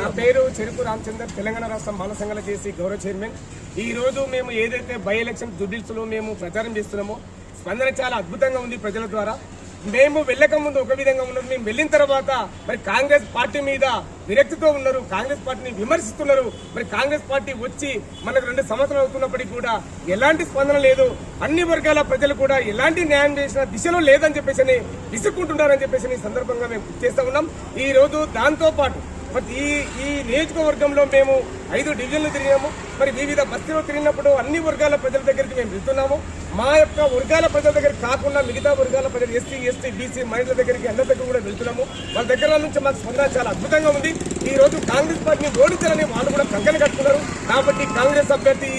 నా పేరు చెరుకు రామచందర్ తెలంగాణ రాష్ట్ర మాల సంఘాల చేసి గౌరవ చైర్మన్. ఈ రోజు మేము ఏదైతే బై ఎలక్షన్ జుడిల్స్ మేము ప్రచారం చేస్తున్నామో స్పందన చాలా అద్భుతంగా ఉంది ప్రజల ద్వారా. మేము వెళ్ళక ముందు ఒక విధంగా ఉన్నది మేము వెళ్ళిన తర్వాత మరి కాంగ్రెస్ పార్టీ మీద విరక్తితో ఉన్నారు కాంగ్రెస్ పార్టీని విమర్శిస్తున్నారు. మరి కాంగ్రెస్ పార్టీ వచ్చి మనకు రెండు సంవత్సరాలు అవుతున్నప్పటికీ కూడా ఎలాంటి స్పందన లేదు అన్ని వర్గాల ప్రజలు కూడా ఎలాంటి న్యాయం చేసిన దిశలో లేదని చెప్పేసి అని విసుక్కుంటున్నారని చెప్పేసి సందర్భంగా మేము చేస్తా ఉన్నాం. ఈ రోజు దాంతో పాటు మరి ఈ ఈ నియోజకవర్గంలో మేము ఐదు డివిజన్లు తిరిగాము. మరి వివిధ బస్తీలో తిరిగినప్పుడు అన్ని వర్గాల ప్రజల దగ్గరికి మేము వెళ్తున్నాము. మా యొక్క వర్గాల ప్రజల దగ్గరికి కాకుండా మిగతా వర్గాల ప్రజలు ఎస్సీ ఎస్టీ బీసీ మహిళల దగ్గరికి అందరి దగ్గర కూడా వెళ్తున్నాము. వాళ్ళ దగ్గర నుంచి మాకు స్పందన చాలా అద్భుతంగా ఉంది. ఈ రోజు కాంగ్రెస్ పార్టీని ఓడించాలని వాళ్ళు కూడా కంకణ కట్టుకున్నారు. కాబట్టి కాంగ్రెస్ అభ్యర్థి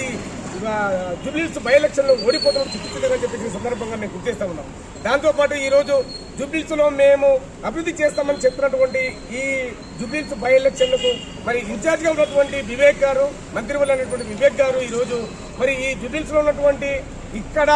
జూబ్లీస్ బై ఎలక్షన్లో ఓడిపోవడం చిక్కుతుందని చెప్పేసి సందర్భంగా మేము గుర్తిస్తా ఉన్నాం దాంతోపాటు ఈరోజు జుబిల్స్లో మేము అభివృద్ధి చేస్తామని చెప్పినటువంటి ఈ జూబ్లీస్ బై ఎలక్షన్లకు మరి ఇన్ఛార్జ్గా ఉన్నటువంటి వివేక్ గారు మంత్రివర్యులు అనేటువంటి వివేక్ గారు ఈ రోజు మరి ఈ జుబిల్స్లో ఉన్నటువంటి ఇక్కడ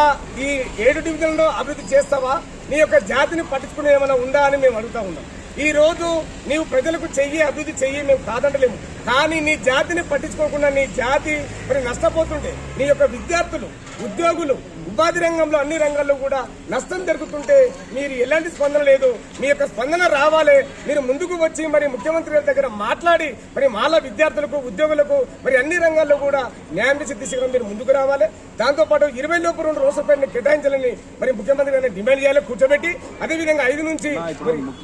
ఈ ఏడు డివిజన్లో అభివృద్ధి చేస్తావా? నీ యొక్క జాతిని పట్టించుకునే ఏమైనా ఉందా అని మేము అడుగుతా ఉన్నాం. ఈ రోజు నీవు ప్రజలకు చెయ్యి అభివృద్ధి చెయ్యి మేము కాదంటలేము. కానీ నీ జాతిని పట్టించుకోకుండా నీ జాతి మరి నష్టపోతుంటే నీ యొక్క విద్యార్థులు ఉద్యోగులు ఉపాధి రంగంలో అన్ని రంగాల్లో కూడా నష్టం జరుగుతుంటే మీరు ఎలాంటి స్పందన లేదు. మీ యొక్క స్పందన రావాలి. మీరు ముందుకు వచ్చి మరి ముఖ్యమంత్రి గారి దగ్గర మాట్లాడి మరి మాల విద్యార్థులకు ఉద్యోగులకు మరి అన్ని రంగాల్లో కూడా న్యాయం చేసే దిశగా మీరు ముందుకు రావాలి. దాంతోపాటు ఇరవై లోపు రెండు రోజుల పైన కేటాయించాలని మరి ముఖ్యమంత్రి గారిని డిమాండ్ చేయాలి కూర్చోబెట్టి. అదేవిధంగా ఐదు నుంచి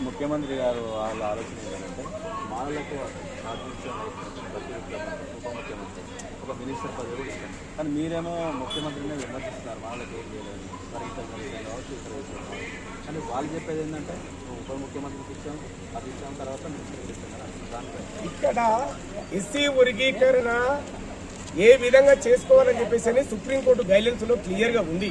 ముఖ్యమంత్రి గారు ఒక మినిస్టర్ పదవి కానీ మీరేమో ముఖ్యమంత్రిని విమర్శిస్తున్నారు వాళ్ళకి ఏం చేయలేదు పరిమితం విషయం కావచ్చు ఇక్కడ కావచ్చు కానీ వాళ్ళు చెప్పేది ఏంటంటే ఉప ముఖ్యమంత్రికి ఇచ్చాం అది ఇచ్చాం తర్వాత మినిస్టర్కి ఇచ్చాం ఇక్కడ ఎస్సీ వర్గీకరణ ఏ విధంగా చేసుకోవాలని చెప్పేసి అని సుప్రీంకోర్టు గైడ్లైన్స్ క్లియర్గా ఉంది.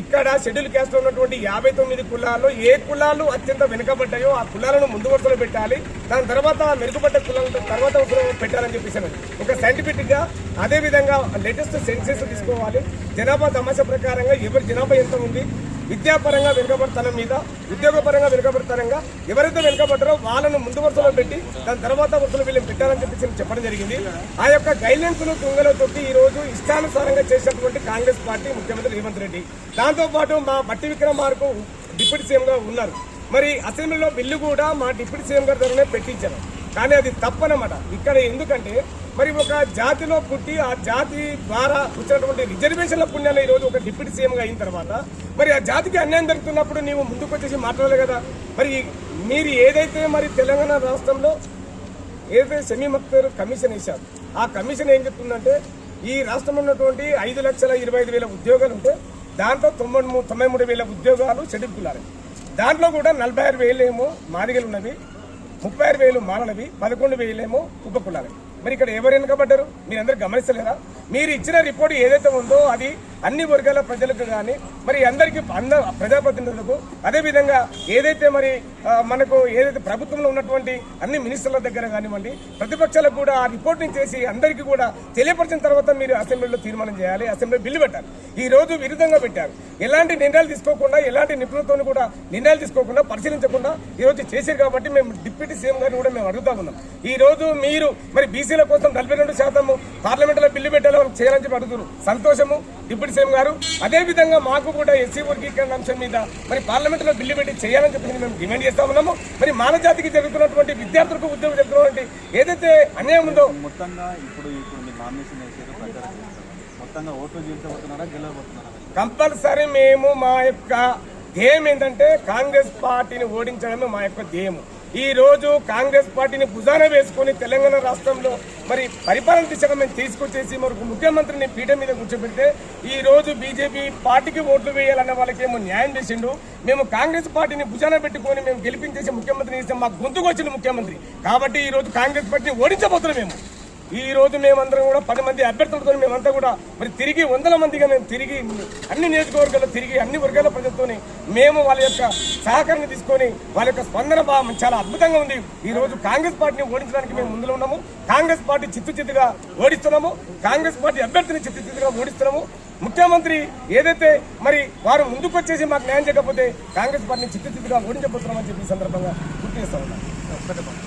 ఇక్కడ షెడ్యూల్ క్యాస్ట్ ఉన్నటువంటి యాభై తొమ్మిది కులాల్లో ఏ కులాలు అత్యంత వెనుకబడ్డాయో ఆ కులాలను ముందు వరుసలో పెట్టాలి. దాని తర్వాత మెరుగుపడ్డ కులాలను తర్వాత పెట్టాలని చెప్పేసి ఒక సైంటిఫిక్గా అదేవిధంగా అదే విధంగా లేటెస్ట్ సెన్సెస్ తీసుకోవాలి. జనాభా తమాషా ప్రకారంగా ఎవరి జనాభా ఎంత ఉంది? విద్యాపరంగా వెనుకబడతనం మీద ఉద్యోగపరంగా వెనుకబడతనంగా ఎవరైతే వెనుకబడ్డారో వాళ్ళను ముందు వరుసలో పెట్టి దాని తర్వాత వరుసలో వీళ్ళని పెట్టాలని చెప్పేసి చెప్పడం జరిగింది. ఆ యొక్క గైడ్లైన్స్ను తుంగలో తొట్టి ఈ రోజు ఇష్టానుసారంగా చేసినటువంటి కాంగ్రెస్ పార్టీ ముఖ్యమంత్రి రేవంత్ రెడ్డి. దాంతోపాటు మా బట్టి విక్రమార్కు డిప్యూటీ సీఎంగా ఉన్నారు. మరి అసెంబ్లీలో బిల్లు కూడా మా డిప్యూటీ సీఎం గారి ద్వారానే పెట్టించారు. కానీ అది తప్పనమాట. ఇక్కడ ఎందుకంటే మరి ఒక జాతిలో పుట్టి ఆ జాతి ద్వారా వచ్చినటువంటి రిజర్వేషన్ల పుణ్యాన్ని ఈ రోజు ఒక డిప్యూటీ సీఎంగా అయిన తర్వాత మరి ఆ జాతికి అన్యాయం జరుగుతున్నప్పుడు నీవు ముందుకు వచ్చేసి మాట్లాడాలి కదా? మరి మీరు ఏదైతే మరి తెలంగాణ రాష్ట్రంలో ఏదైతే సెమీ మక్తర్ కమిషన్ వేశారు ఆ కమిషన్ ఏం చెప్తుందంటే ఈ రాష్ట్రంలో ఉన్నటువంటి ఐదు లక్షల ఇరవై ఐదు వేల ఉద్యోగాలు ఉంటే దాంట్లో తొంభై మూడు తొంభై మూడు వేల ఉద్యోగాలు షెడ్యూల్ దాంట్లో కూడా నలభై ఆరు వేలు ఏమో మాదిగలు ఉన్నవి ముప్పై ఆరు వేలు మానలవి పదకొండు వేలేమో ఉప మరి ఇక్కడ ఎవరు వెనుకబడ్డారు? మీరందరూ గమనిస్తలేరా? మీరు ఇచ్చిన రిపోర్ట్ ఏదైతే ఉందో అది అన్ని వర్గాల ప్రజలకు కానీ మరి అందరికీ అంద ప్రజాప్రతినిధులకు అదేవిధంగా ఏదైతే మరి మనకు ఏదైతే ప్రభుత్వంలో ఉన్నటువంటి అన్ని మినిస్టర్ల దగ్గర కానివ్వండి ప్రతిపక్షాలకు కూడా ఆ రిపోర్ట్ని చేసి అందరికీ కూడా తెలియపరిచిన తర్వాత మీరు అసెంబ్లీలో తీర్మానం చేయాలి అసెంబ్లీ బిల్లు పెట్టాలి. ఈ రోజు విరుద్ధంగా పెట్టారు. ఎలాంటి నిర్ణయాలు తీసుకోకుండా ఎలాంటి నిపుణులతో కూడా నిర్ణయాలు తీసుకోకుండా పరిశీలించకుండా ఈ రోజు చేశారు కాబట్టి మేము డిప్యూటీ సీఎం గారిని కూడా మేము అడుగుతా ఉన్నాం. ఈ రోజు మీరు మరి బీసీల కోసం నలభై రెండు శాతం పార్లమెంట్లో బిల్లు పెట్టాలని వాళ్ళు చేయాలని చెప్పి అడుగుతున్నారు. సంతోషము డిప్యూటీ సీఎం గారు. అదేవిధంగా మాకు కూడా ఎస్సీ వర్గీకరణ అంశం మీద మరి పార్లమెంట్లో బిల్లు పెట్టి చేయాలని చెప్పి మేము డిమాండ్ చేస్తా ఉన్నాము. మరి మానవ జాతికి జరుగుతున్నటువంటి విద్యార్థులకు ఉద్యోగం జరుగుతున్నటువంటి ఏదైతే అన్యాయం ఉందో మొత్తంగా ఇప్పుడు నామినేషన్ మొత్తంగా ఓట్లు గెలవబోతున్నారా? కంపల్సరీ మేము మా యొక్క ధ్యేయం ఏంటంటే కాంగ్రెస్ పార్టీని ఓడించడమే మా యొక్క ధ్యేయం ఈ రోజు కాంగ్రెస్ పార్టీని భుజాన వేసుకొని తెలంగాణ రాష్ట్రంలో మరి పరిపాలన దిశగా మేము తీసుకొచ్చేసి మరి ముఖ్యమంత్రిని పీఠ మీద కూర్చోబెడితే ఈ రోజు బీజేపీ పార్టీకి ఓట్లు వేయాలన్న వాళ్ళకి ఏమో న్యాయం చేసిండు. మేము కాంగ్రెస్ పార్టీని భుజాన పెట్టుకొని మేము గెలిపించేసి ముఖ్యమంత్రిని ఇస్తే మాకు గొంతుకు వచ్చిన ముఖ్యమంత్రి. కాబట్టి ఈ రోజు కాంగ్రెస్ పార్టీని ఓడించబోతున్నాం మేము. ఈ రోజు మేమందరం కూడా పది మంది అభ్యర్థులతో మేమంతా కూడా మరి తిరిగి వందల మందిగా మేము తిరిగి అన్ని నియోజకవర్గాల్లో తిరిగి అన్ని వర్గాల ప్రజలతోని మేము వాళ్ళ యొక్క సహకారం తీసుకొని వాళ్ళ యొక్క స్పందన చాలా అద్భుతంగా ఉంది. ఈ రోజు కాంగ్రెస్ పార్టీని ఓడించడానికి మేము ముందులో ఉన్నాము. కాంగ్రెస్ పార్టీ చిత్తు చిత్తుగా ఓడిస్తున్నాము. కాంగ్రెస్ పార్టీ అభ్యర్థిని చిత్తు ఓడిస్తున్నాము. ముఖ్యమంత్రి ఏదైతే మరి వారు ముందుకు వచ్చేసి మాకు న్యాయం చేయకపోతే కాంగ్రెస్ పార్టీని చిత్తు ఓడించబోతున్నామని చెప్పి సందర్భంగా గుర్తు చేస్తా ఉన్నాను